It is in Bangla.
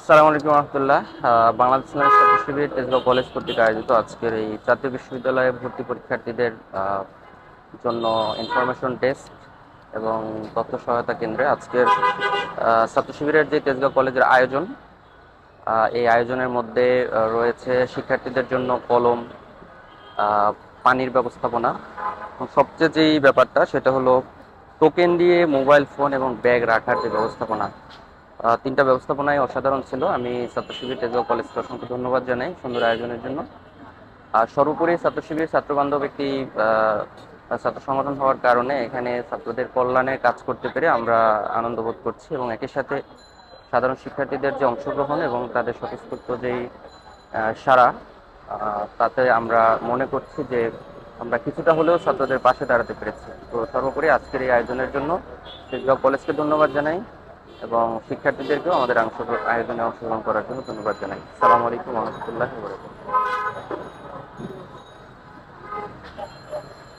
আসসালামু আলাইকুম রহমতুল্লাহ। বাংলাদেশ ইসলামী ছাত্র শিবির তেজগাঁও কলেজ কর্তৃক আয়োজিত আজকের এই জাতীয় বিশ্ববিদ্যালয়ে ভর্তি পরীক্ষার্থীদের জন্য ইনফরমেশন ডেস্ক এবং তথ্য সহায়তা কেন্দ্রে আজকের ছাত্র শিবিরের যে তেজগাঁও কলেজের আয়োজন এই আয়োজনের মধ্যে রয়েছে শিক্ষার্থীদের জন্য কলম পানির ব্যবস্থাপনা সবচেয়ে যেই ব্যাপারটা সেটা হলো টোকেন দিয়ে মোবাইল ফোন এবং ব্যাগ রাখার যে ব্যবস্থাপনা তিনটা ব্যবস্থাপনাই অসাধারণ ছিল। আমি ছাত্র শিবির তেজগাঁও কলেজকে অসংখ্য ধন্যবাদ জানাই সুন্দর আয়োজনের জন্য। আর সর্বোপরি ছাত্র শিবির ছাত্র বান্ধব একটি ছাত্র সংগঠন হওয়ার কারণে এখানে ছাত্রদের কল্যাণে কাজ করতে পেরে আমরা আনন্দ বোধ করছি এবং একই সাথে সাধারণ শিক্ষার্থীদের যে অংশগ্রহণ এবং তাদের স্বতঃস্ফূর্ত যেই সারা তাতে আমরা মনে করছি যে আমরা কিছুটা হলেও ছাত্রদের পাশে দাঁড়াতে পেরেছি। তো সর্বোপরি আজকের এই আয়োজনের জন্য তেজগাঁও কলেজকে ধন্যবাদ জানাই। এবং শিক্ষার্থীদেরকেও আমাদের আয়োজনে অংশগ্রহণ করার জন্য ধন্যবাদ জানাই। সালাম আলাইকুম রহমতুল্লাহ